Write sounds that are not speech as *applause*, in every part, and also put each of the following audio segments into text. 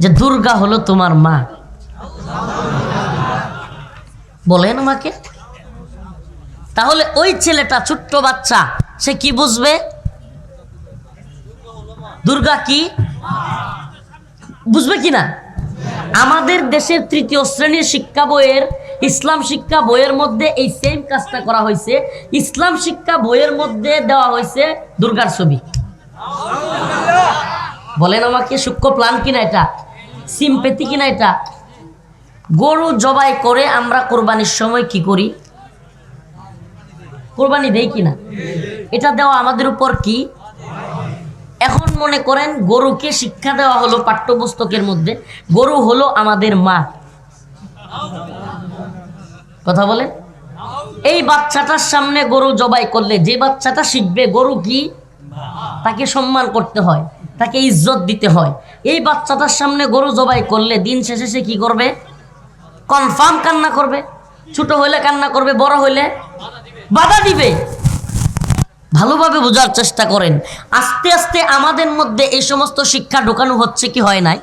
যে দুর্গা হলো তোমার মা। বলেন আমাকে। তাহলে ওই ছেলেটা, ছোট্ট বাচ্চা, সে কি বুঝবে? দুর্গা কি? বুঝবে কি না? আমাদের দেশের তৃতীয় শ্রেণির শিক্ষা বইয়ের, ইসলাম শিক্ষা বইয়ের মধ্যে এই সেম কাজটা করা হয়েছে। ইসলাম শিক্ষা বইয়ের মধ্যে দেওয়া হয়েছে দুর্গার ছবি। বলেন আমাকে, সূক্ষ্ম প্ল্যান কিনা এটা? সিম্পেতি কিনা এটা? গরু জবাই করে আমরা কোরবানির সময় কি করি? কোরবানি দেই কিনা? এটা দেওয়া আমাদের উপর কি? এখন মনে করেন গরুকে শিক্ষা দেওয়া হলো পাঠ্যপুস্তকের মধ্যে, গরু হলো আমাদের মা। কথা বলেন? এই বাচ্চাটার সামনে গরু জবাই করলে যে বাচ্চাটা শিখবে, গরু কি? তাকে সম্মান করতে হয়, তাকে ইজ্জত দিতে হয়। এই বাচ্চাটার সামনে গরু জবাই করলে দিন শেষে সে কি করবে? কনফার্ম কান্না করবে। ছোট হইলে কান্না করবে, বড় হইলে বাধা দিবে। ভালোভাবে বোঝার চেষ্টা করেন। আস্তে আস্তে আমাদের মধ্যে এই সমস্ত শিক্ষা ঢোকানো হচ্ছে কি হয় নাই?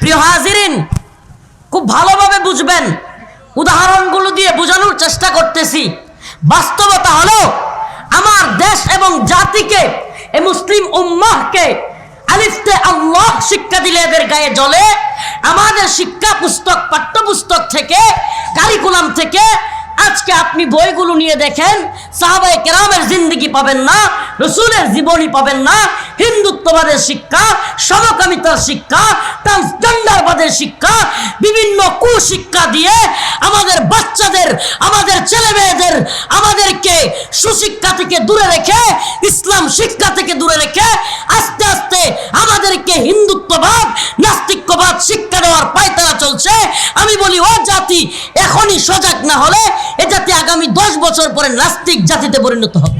প্রিয় হাজিরিন, খুব ভালোভাবে বুঝবেন। উদাহরণগুলো দিয়ে বোঝানোর চেষ্টা করতেছি। বাস্তবতা হলো আমার দেশ এবং জাতিকে, এ মুসলিম উম্মাহকে আলিফতে আল্লাহ শিক্ষা দিলে এদের গায়ে জ্বলে। আমাদের শিক্ষা পুস্তক, পাঠ্যপুস্তক থেকে কারিকুলাম থেকে আজকে আপনি বইগুলো নিয়ে দেখেন সাহাবাই কেরামের জিন্দগি পাবেন না, রসুলের জীবনী পাবেন না, হিন্দুত্ববাদের শিক্ষা, সমকামিতার শিক্ষা ট্রান্সজেন্ডারবাদের শিক্ষা, বিভিন্ন কুশিক্ষা দিয়ে আমাদের বাচ্চাদের, আমাদের ছেলে মেয়েদের আমাদেরকে সুশিক্ষা থেকে দূরে রেখে, ইসলাম শিক্ষা থেকে দূরে রেখে আস্তে আস্তে আমাদেরকে হিন্দুত্ববাদ, নাস্তিক্যবাদ শিক্ষা দেওয়ার পায়তারা চলছে। আমি বলি, ও জাতি, এখনই সজাগ না হলে এ জাতি আগামী দশ বছর পরে নাস্তিক জাতিতে পরিণত হবে।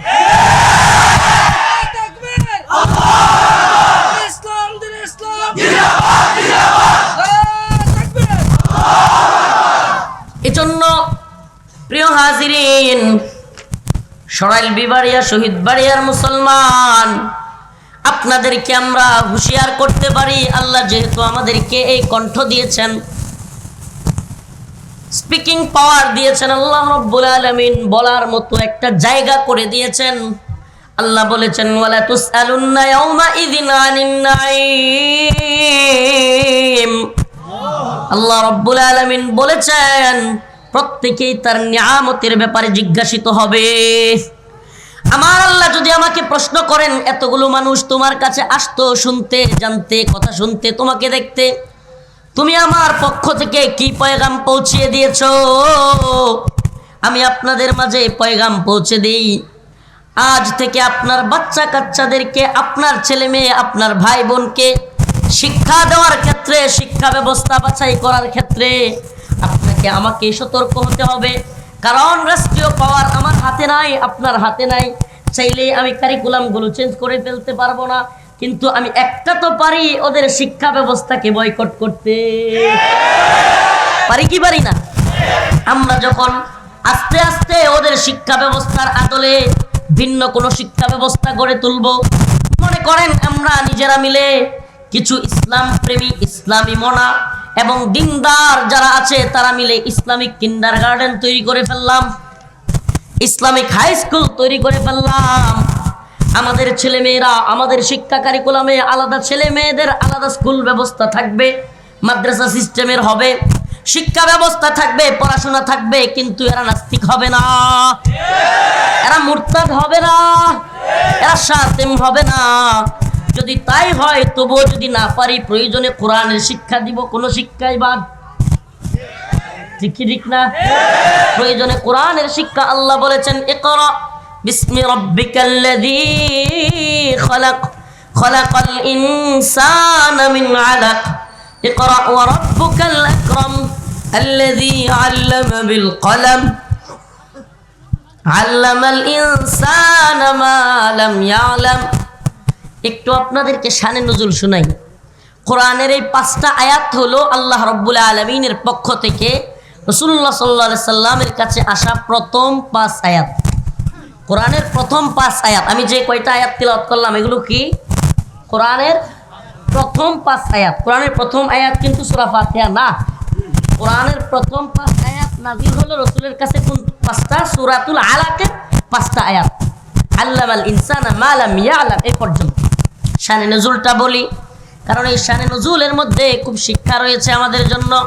এজন্য, প্রিয় হাজিরিন সরাইল বিবাড়িয়া শহীদ বাড়িয়ার মুসলমান। আপনাদেরকে আমরা হুঁশিয়ার করতে পারি, আল্লাহ যেহেতু আমাদেরকে এই কণ্ঠ দিয়েছেন। স্পিকিং পাওয়ার দিয়েছেন, আল্লাহ রব্বুল আলামিন বলার মতো একটা জায়গা করে দিয়েছেন। আল্লাহ বলেছেন, ওয়ালা তুসআলুন্না ইয়াউমা ইযিন আনিন নাঈম। আল্লাহ রব্বুল আলামিন বলেছেন প্রত্যেকেই তার নিয়ামতের ব্যাপারে জিজ্ঞাসিত হবে। আমার আল্লাহ যদি আমাকে প্রশ্ন করেন, এতগুলো মানুষ তোমার কাছে আসতো শুনতে, জানতে, কথা শুনতে, তোমাকে দেখতে? তুমি আমার পক্ষ থেকে কি পয়গাম পৌঁছিয়ে দিয়েছ? আমি আপনাদের মাঝে পয়গাম পৌঁছে দিই। আজ থেকে আপনার বাচ্চা কাচ্চাদেরকে আপনার ছেলে মেয়ে আপনার ভাই বোনকে শিক্ষা দেওয়ার ক্ষেত্রে, শিক্ষা ব্যবস্থা বাছাই করার ক্ষেত্রে আপনাকে আমাকে সতর্ক হতে হবে। কারণ রাষ্ট্রীয় পাওয়ার আমার হাতে নাই, আপনার হাতে নাই। চাইলে আমি কারিকুলামগুলো চেঞ্জ করে ফেলতে পারব না, কিন্তু আমি একটা তো পারি ওদের শিক্ষা ব্যবস্থাকে বয়কট করতে। পারি কি পারি না? আমরা যখন আস্তে আস্তে ওদের শিক্ষা ব্যবস্থার আদলে ভিন্ন কোনো শিক্ষা ব্যবস্থা গড়ে তুলব, মনে করেন আমরা নিজেরা মিলে কিছু ইসলাম প্রেমী, ইসলামী মনা এবং দিনদার যারা আছে, তারা মিলে ইসলামিক কিন্ডার গার্ডেন তৈরি করে ফেললাম। ইসলামিক হাই স্কুল তৈরি করে ফেললাম। আমাদের ছেলে মেয়েরা আমাদের শিক্ষা কারিকুলামে আলাদা ছেলে মেয়েদের আলাদা স্কুল ব্যবস্থা থাকবে, মাদ্রাসা সিস্টেমের হবে, শিক্ষা ব্যবস্থা থাকবে, পড়াশোনা থাকবে, কিন্তু এরা নাস্তিক হবে না। এরা মুরতাদ হবে না। এরা সাতেম হবে না। যদি তাই হয় তবুও যদি না পারি প্রয়োজনে কোরআনের শিক্ষা দিব কোন শিক্ষাই বাদ ঠিক কি ঠিক না প্রয়োজনে কোরআনের শিক্ষা আল্লাহ বলেছেন ইকরা বিসমি রাব্বিকাল্লাযী খলাক খলাকাল ইনসানা মিন আলাক ইকরা ওয়া রাব্বুকাল আকরাম الذي علم بالقلم আল্লামাল ইনসান মা লাম ইয়ালাম একটু আপনাদেরকে শানে নজুল শোনাই। কোরআনের এই পাঁচটা আয়াত হলো আল্লাহ রব্বুল আলমিনের পক্ষ থেকে রসুল্লাহ সাল্লা সাল্লামের কাছে আসা প্রথম পাঁচ আয়াত। কোরআনের প্রথম পাঁচ আয়াত। আমি যে কয়টা আয়াত তিলাওয়াত করলাম, এগুলো কি? কোরআনের প্রথম পাঁচ আয়াত। কোরআনের প্রথম আয়াত কিন্তু সুরা ফাতিহা না। কোরআনের প্রথম পাঁচ আয়াত নাজিল হলো রসুলের কাছে কোন পাঁচটা? সুরাতুল আলাকের পাঁচটা আয়াত। আল্লামাল ইনসানা মালাম ইয়ালাম এই পর্যন্ত। শানে নজুলটা বলি, কারণ এই শানে নজুলের মধ্যে খুব শিক্ষা রয়েছে আমাদের জন্য।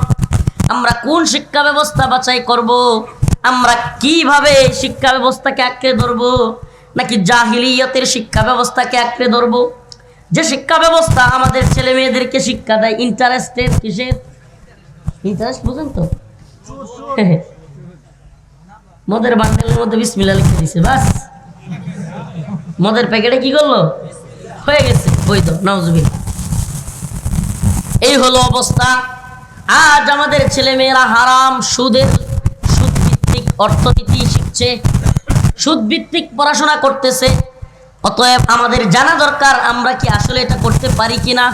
আমরা কোন শিক্ষা ব্যবস্থা বাছাই করব? আমরা কীভাবে শিক্ষা ব্যবস্থাকে আঁকড়ে ধরবো? নাকি জাহিলিয়তের শিক্ষা ব্যবস্থাকে আঁকড়ে ধরবো? যে শিক্ষা ব্যবস্থা আমাদের ছেলে মেয়েদেরকে শিক্ষা দেয় ইন্টারেস্টেড কিসের? ইন্টারেস্ট বুঝেন তো? *laughs* মদের বান্ডেলের মধ্যে বিসমিল্লা লিখে দিছে, বাস। মদের প্যাকেটে কি করল? হয়ে গেছে। বৈধ নজবিল এই হলো অবস্থা। আজ আমাদের ছেলে মেয়েরা হারাম, সুদের সুদভিত্তিক অর্থনীতি শিখছে সুদ ভিত্তিক পড়াশোনা করতেছে। অতএব আমাদের জানা দরকার, আমরা কি আসলে এটা করতে পারি কিনা?